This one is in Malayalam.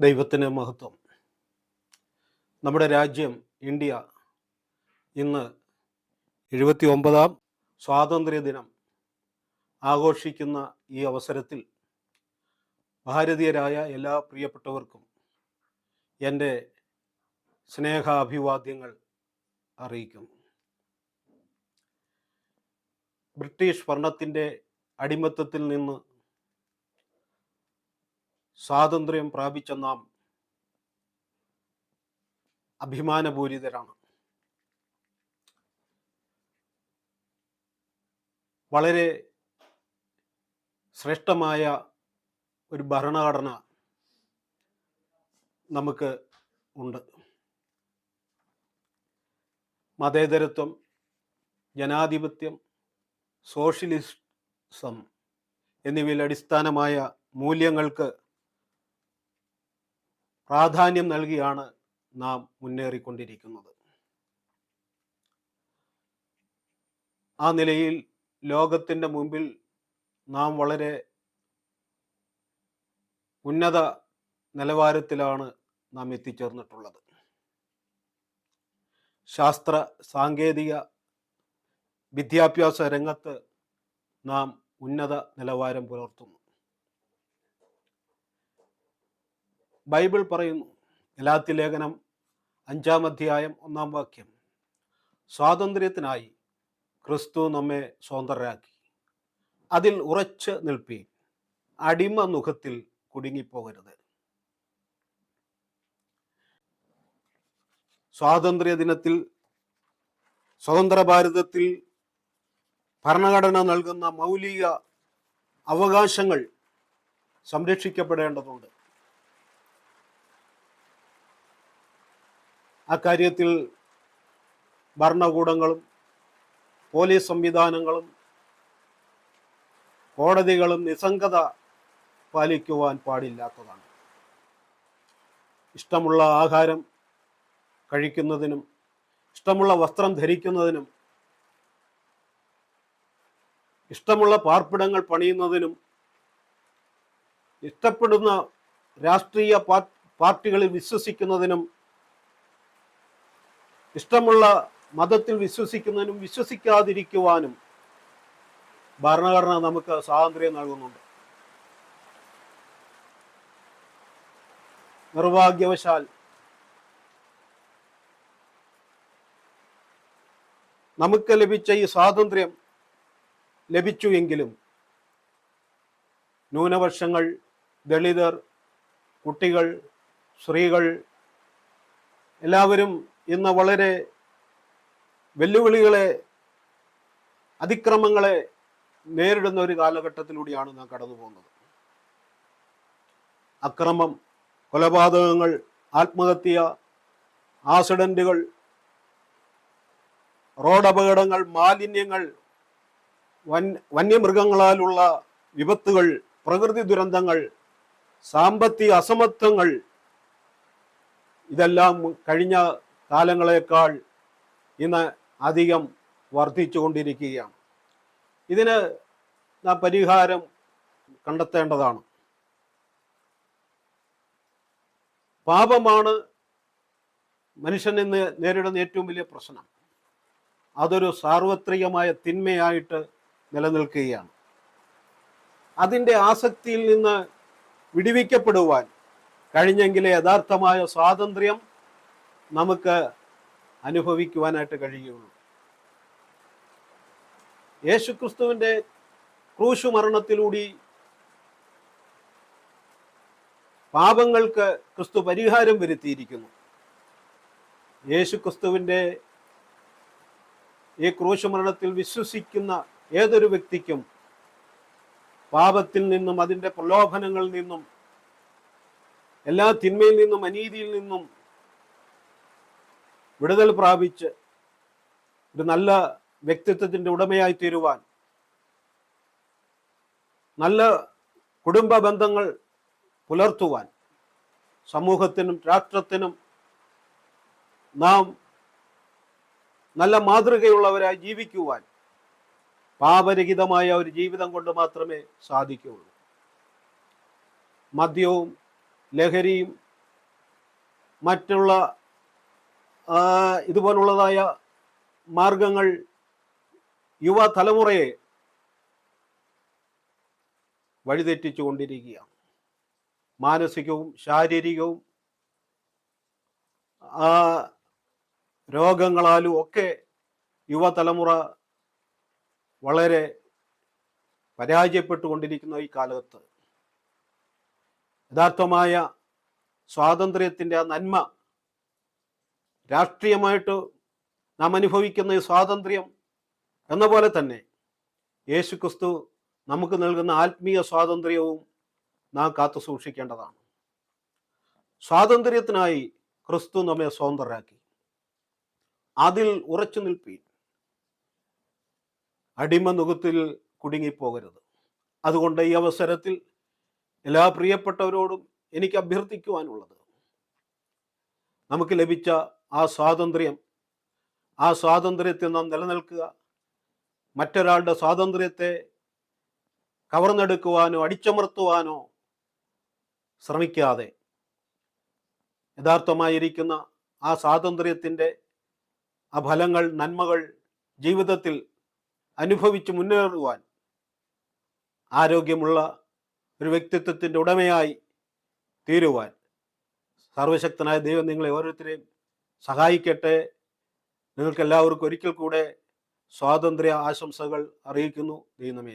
ദൈവത്തിന് മഹത്വം. നമ്മുടെ രാജ്യം ഇന്ത്യ ഇന്ന് എഴുപത്തി ഒമ്പതാം സ്വാതന്ത്ര്യ ദിനം ആഘോഷിക്കുന്ന ഈ അവസരത്തിൽ ഭാരതീയരായ എല്ലാ പ്രിയപ്പെട്ടവർക്കും എന്റെ സ്നേഹാഭിവാദ്യങ്ങൾ അറിയിക്കുന്നു. ബ്രിട്ടീഷ് ഭരണത്തിന്റെ അടിമത്തത്തിൽ നിന്ന് സ്വാതന്ത്ര്യം പ്രാപിച്ച നാം അഭിമാനപൂരിതരാണ്. വളരെ ശ്രേഷ്ഠമായ ഒരു ഭരണഘടന നമുക്ക് ഉണ്ട്. മതേതരത്വം ജനാധിപത്യം സോഷ്യലിസം എന്നിവയിൽ അടിസ്ഥാനമായ മൂല്യങ്ങൾക്ക് പ്രാധാന്യം നൽകിയാണ് നാം മുന്നേറിക്കൊണ്ടിരിക്കുന്നത്. ആ നിലയിൽ ലോകത്തിന്റെ മുമ്പിൽ നാം വളരെ ഉന്നത നിലവാരത്തിലാണ് നാം എത്തിച്ചേർന്നിട്ടുള്ളത്. ശാസ്ത്ര സാങ്കേതിക വിദ്യാഭ്യാസ രംഗത്ത് നാം ഉന്നത നിലവാരം പുലർത്തുന്നു. ബൈബിൾ പറയുന്നു. ഗലാത്തി ലേഖനം അഞ്ചാം അധ്യായം ഒന്നാം വാക്യം. സ്വാതന്ത്ര്യത്തിനായി ക്രിസ്തു നമ്മെ സ്വതന്ത്രരാക്കി. അതിൽ ഉറച്ച് നിൽപ്പി അടിമ മുഖത്തിൽ കുടുങ്ങിപ്പോകരുത്. സ്വാതന്ത്ര്യ ദിനത്തിൽ സ്വതന്ത്ര ഭാരതത്തിൽ ഭരണഘടന നൽകുന്ന മൗലിക അവകാശങ്ങൾ സംരക്ഷിക്കപ്പെടേണ്ടതുണ്ട്. അക്കാര്യത്തിൽ ഭരണകൂടങ്ങളും പോലീസ് സംവിധാനങ്ങളും കോടതികളും നിസ്സംഗത പാലിക്കുവാൻ പാടില്ലാത്തതാണ്. ഇഷ്ടമുള്ള ആഹാരം കഴിക്കുന്നതിനും ഇഷ്ടമുള്ള വസ്ത്രം ധരിക്കുന്നതിനും ഇഷ്ടമുള്ള പാർപ്പിടങ്ങൾ പണിയുന്നതിനും ഇഷ്ടപ്പെടുന്ന രാഷ്ട്രീയ പാർ- പാർട്ടികളിൽ വിശ്വസിക്കുന്നതിനും ഇഷ്ടമുള്ള മതത്തിൽ വിശ്വസിക്കുന്നതിനും വിശ്വസിക്കാതിരിക്കുവാനും ഭരണഘടന നമുക്ക് സ്വാതന്ത്ര്യം നൽകുന്നുണ്ട്. നിർഭാഗ്യവശാൽ നമുക്ക് ലഭിച്ച ഈ സ്വാതന്ത്ര്യം ലഭിച്ചു എങ്കിലും ന്യൂനപക്ഷങ്ങൾ ദളിതർ കുട്ടികൾ സ്ത്രീകൾ എല്ലാവരും ഇന്ന് വളരെ വെല്ലുവിളികളെ അതിക്രമങ്ങളെ നേരിടുന്ന ഒരു കാലഘട്ടത്തിലൂടെയാണ് നാം കടന്നു പോകുന്നത് അക്രമം കൊലപാതകങ്ങൾ ആത്മഹത്യ ആക്സിഡന്റുകൾ റോഡ് അപകടങ്ങൾ മാലിന്യങ്ങൾ വൻ വന്യമൃഗങ്ങളാലുള്ള വിപത്തുകൾ പ്രകൃതി ദുരന്തങ്ങൾ സാമ്പത്തിക അസമത്വങ്ങൾ ഇതെല്ലാം കഴിഞ്ഞ കാലങ്ങളെക്കാൾ ഇന്ന് അധികം വർദ്ധിച്ചു കൊണ്ടിരിക്കുകയാണ് ഇതിന് നാം പരിഹാരം കണ്ടെത്തേണ്ടതാണ്. പാപമാണ് മനുഷ്യൻ ഇന്ന് നേരിടുന്ന ഏറ്റവും വലിയ പ്രശ്നം. അതൊരു സാർവത്രികമായ തിന്മയായിട്ട് നിലനിൽക്കുകയാണ്. അതിന്റെ ആസക്തിയിൽ നിന്ന് വിടിവിക്കപ്പെടുവാൻ കഴിഞ്ഞെങ്കിലേ യഥാർത്ഥമായ സ്വാതന്ത്ര്യം നമുക്ക് അനുഭവിക്കുവാനായിട്ട് കഴിയുള്ളൂ. യേശുക്രിസ്തുവിന്റെ ക്രൂശു മരണത്തിലൂടി പാപങ്ങൾക്ക് ക്രിസ്തു പരിഹാരം വരുത്തിയിരിക്കുന്നു. യേശുക്രിസ്തുവിന്റെ ഈ ക്രൂശു മരണത്തിൽ വിശ്വസിക്കുന്ന ഏതൊരു വ്യക്തിക്കും പാപത്തിൽ നിന്നും അതിന്റെ പ്രലോഭനങ്ങളിൽ നിന്നും എല്ലാ തിന്മയിൽ നിന്നും അനീതിയിൽ നിന്നും വിടുതൽ പ്രാപിച്ച് ഒരു നല്ല വ്യക്തിത്വത്തിന്റെ ഉടമയായി തീരുവാൻ നല്ല കുടുംബ ബന്ധങ്ങൾ പുലർത്തുവാൻ സമൂഹത്തിനും രാഷ്ട്രത്തിനും നാം നല്ല മാതൃകയുള്ളവരായി ജീവിക്കുവാൻ പാപരഹിതമായ ഒരു ജീവിതം കൊണ്ട് മാത്രമേ സാധിക്കുകയുള്ളൂ. മദ്യവും ലഹരിയും മറ്റുള്ള ഇതുപോലുള്ളതായ മാർഗങ്ങൾ യുവ തലമുറയെ വഴിതെറ്റിച്ചു കൊണ്ടിരിക്കുകയാണ് മാനസികവും ശാരീരികവും ആ രോഗങ്ങളാലും ഒക്കെ യുവതലമുറ വളരെ പരാജയപ്പെട്ടുകൊണ്ടിരിക്കുന്ന ഈ കാലത്ത് യഥാർത്ഥമായ സ്വാതന്ത്ര്യത്തിന്റെ ആ നന്മ രാഷ്ട്രീയമായിട്ട് നാം അനുഭവിക്കുന്ന ഈ സ്വാതന്ത്ര്യം എന്ന പോലെ തന്നെ യേശുക്രിസ്തു നമുക്ക് നൽകുന്ന ആത്മീയ സ്വാതന്ത്ര്യവും നാം കാത്തു സൂക്ഷിക്കേണ്ടതാണ്. സ്വാതന്ത്ര്യത്തിനായി ക്രിസ്തു നമ്മെ സ്വതന്ത്രരാക്കി. അതിൽ ഉറച്ചു നിൽപ്പീൻ. അടിമ നുഖത്തിൽ കുടുങ്ങിപ്പോകരുത്. അതുകൊണ്ട് ഈ അവസരത്തിൽ എല്ലാ പ്രിയപ്പെട്ടവരോടും എനിക്ക് അഭ്യർത്ഥിക്കുവാനുള്ളത്. നമുക്ക് ലഭിച്ച ആ സ്വാതന്ത്ര്യം ആ സ്വാതന്ത്ര്യത്തിൽ നാം നിലനിൽക്കുക. മറ്റൊരാളുടെ സ്വാതന്ത്ര്യത്തെ കവർന്നെടുക്കുവാനോ അടിച്ചമർത്തുവാനോ ശ്രമിക്കാതെ യഥാർത്ഥമായിരിക്കുന്ന ആ സ്വാതന്ത്ര്യത്തിന്റെ ആ ഫലങ്ങൾ നന്മകൾ ജീവിതത്തിൽ അനുഭവിച്ച് മുന്നേറുവാൻ ആരോഗ്യമുള്ള ഒരു വ്യക്തിത്വത്തിന്റെ ഉടമയായി തീരുവാൻ സർവശക്തനായ ദൈവം നിങ്ങളെ ഓരോരുത്തരെയും സഹായിക്കട്ടെ. നിങ്ങൾക്ക് എല്ലാവർക്കും ഒരിക്കൽ കൂടെ സ്വാതന്ത്ര്യ ആശംസകൾ അറിയിക്കുന്നു. ദൈവമേ